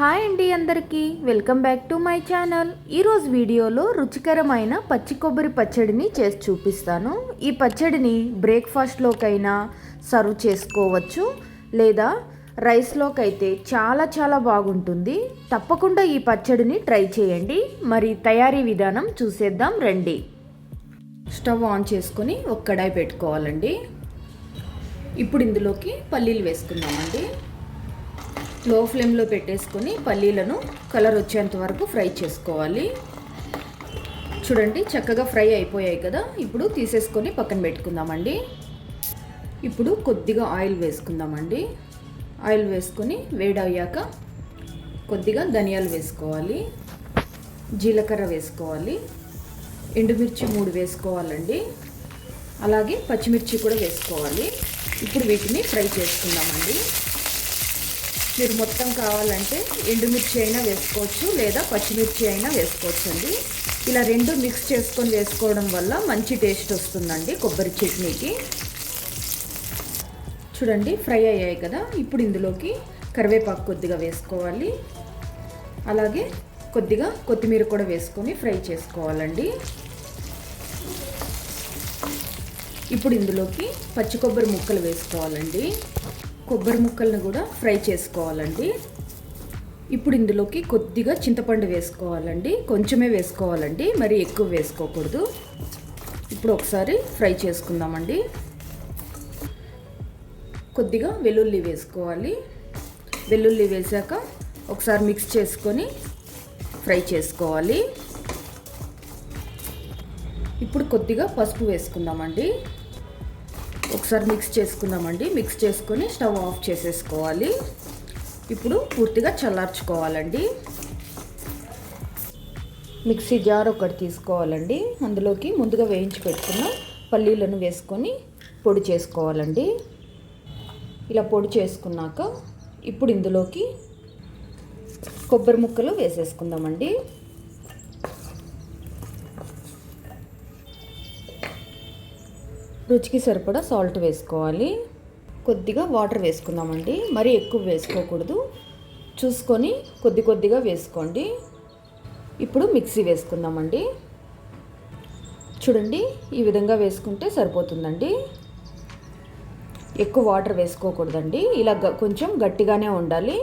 Hi అండి అందరికీ. Welcome back to my channel. ఈరోజు వీడియోలో రుచికరమైన పచ్చి కొబ్బరి పచ్చడిని చేసి చూపిస్తాను. ఈ పచ్చడిని బ్రేక్ఫాస్ట్లోకైనా సర్వ్ చేసుకోవచ్చు. లేదా రైస్లోకైతే చాలా చాలా బాగుంటుంది. తప్పకుండా ఈ పచ్చడిని ట్రై చేయండి. మరి తయారీ విధానం చూసేద్దాం రండి. స్టవ్ ఆన్ చేసుకొని ఒక కడాయి పెట్టుకోవాలండి. ఇప్పుడు ఇందులోకి పల్లీలు వేసుకుందామండి. లో ఫ్లేమ్లో పెట్టేసుకొని పల్లీలను కలర్ వచ్చేంత వరకు ఫ్రై చేసుకోవాలి. చూడండి చక్కగా ఫ్రై అయిపోయాయి కదా. ఇప్పుడు తీసేసుకొని పక్కన పెట్టుకుందామండి. ఇప్పుడు కొద్దిగా ఆయిల్ వేసుకుందామండి. ఆయిల్ వేసుకొని వేడయ్యాక కొద్దిగా ధనియాలు వేసుకోవాలి. జీలకర్ర వేసుకోవాలి. ఎండుమిర్చి మూడు వేసుకోవాలండి. అలాగే పచ్చిమిర్చి కూడా వేసుకోవాలి. ఇప్పుడు వీటిని ఫ్రై చేసుకుందామండి. మీరు మొత్తం కావాలంటే ఎండుమిర్చి అయినా వేసుకోవచ్చు లేదా పచ్చిమిర్చి అయినా వేసుకోవచ్చు అండి ఇలా రెండు మిక్స్ చేసుకొని వేసుకోవడం వల్ల మంచి టేస్ట్ వస్తుందండి కొబ్బరి చట్నీకి. చూడండి ఫ్రై అయ్యాయి కదా. ఇప్పుడు ఇందులోకి కరివేపాకు కొద్దిగా వేసుకోవాలి. అలాగే కొద్దిగా కొత్తిమీర కూడా వేసుకొని ఫ్రై చేసుకోవాలండి. ఇప్పుడు ఇందులోకి పచ్చి కొబ్బరి ముక్కలు వేసుకోవాలండి. కొబ్బరి ముక్కలను కూడా ఫ్రై చేసుకోవాలండి. ఇప్పుడు ఇందులోకి కొద్దిగా చింతపండు వేసుకోవాలండి. కొంచెమే వేసుకోవాలండి. మరి ఎక్కువ వేసుకోకూడదు. ఇప్పుడు ఒకసారి ఫ్రై చేసుకుందామండి. కొద్దిగా వెల్లుల్లి వేసుకోవాలి. వెల్లుల్లి వేసాక ఒకసారి మిక్స్ చేసుకొని ఫ్రై చేసుకోవాలి. ఇప్పుడు కొద్దిగా పసుపు వేసుకుందామండి. ఒకసారి మిక్స్ చేసుకుందామండి. మిక్స్ చేసుకొని స్టవ్ ఆఫ్ చేసేసుకోవాలి. ఇప్పుడు పూర్తిగా చల్లార్చుకోవాలండి. మిక్సీ జార్ ఒకటి తీసుకోవాలండి. అందులోకి ముందుగా వేయించి పెట్టుకున్న పల్లీలను వేసుకొని పొడి చేసుకోవాలండి. ఇలా పొడి చేసుకున్నాక ఇప్పుడు ఇందులోకి కొబ్బరి ముక్కలు వేసేసుకుందామండి. రుచికి సరిపడా సాల్ట్ వేసుకోవాలి. కొద్దిగా వాటర్ వేసుకుందామండి. మరీ ఎక్కువ వేసుకోకూడదు. చూసుకొని కొద్ది కొద్దిగా వేసుకోండి. ఇప్పుడు మిక్సీ వేసుకుందామండి. చూడండి ఈ విధంగా వేసుకుంటే సరిపోతుందండి. ఎక్కువ వాటర్ వేసుకోకూడదండి. ఇలా కొంచెం గట్టిగానే ఉండాలి.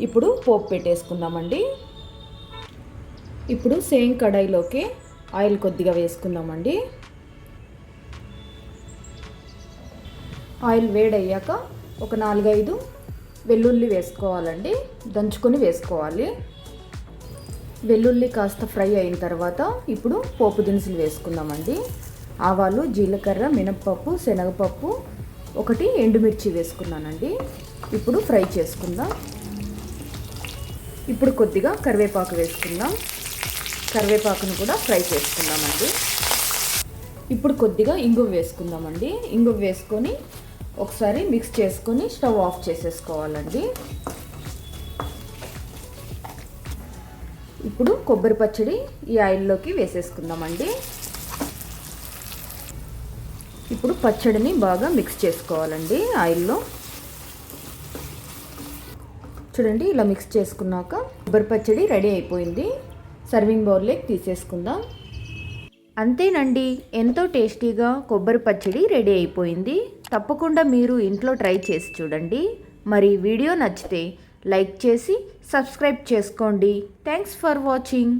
ఇప్పుడు పోపు పెట్టేసుకుందామండి. ఇప్పుడు సేమ్ కడాయిలోకి ఆయిల్ కొద్దిగా వేసుకుందామండి. ఆయిల్ వేడయ్యాక ఒక నాలుగైదు వెల్లుల్లి వేసుకోవాలండి. దంచుకొని వేసుకోవాలి. వెల్లుల్లి కాస్త ఫ్రై అయిన తర్వాత ఇప్పుడు పోపు దినుసులు వేసుకుందామండి. ఆవాలు జీలకర్ర మినప్పప్పు శనగపప్పు ఒకటి ఎండుమిర్చి వేసుకున్నానండి. ఇప్పుడు ఫ్రై చేసుకుందాం. ఇప్పుడు కొద్దిగా కరివేపాకు వేసుకుందాం. కరివేపాకును కూడా ఫ్రై చేసుకుందామండి. ఇప్పుడు కొద్దిగా ఇంగువ వేసుకుందామండి. ఇంగువ వేసుకొని ఒకసారి మిక్స్ చేసుకొని స్టవ్ ఆఫ్ చేసేసుకోవాలండి. ఇప్పుడు కొబ్బరి పచ్చడి ఈ ఆయిల్లోకి వేసేసుకుందామండి. ఇప్పుడు పచ్చడిని బాగా మిక్స్ చేసుకోవాలండి ఆయిల్లో చూడండి ఇలా మిక్స్ చేసుకున్నాక కొబ్బరి పచ్చడి రెడీ అయిపోయింది. సర్వింగ్ బౌల్లోకి తీసేసుకుందాం. అంతేనండి ఎంతో టేస్టీగా కొబ్బరి పచ్చడి రెడీ అయిపోయింది. తప్పకుండా మీరు ఇంట్లో ట్రై చేసి చూడండి. మరి వీడియో నచ్చితే లైక్ చేసి సబ్స్క్రైబ్ చేసుకోండి. Thanks for watching.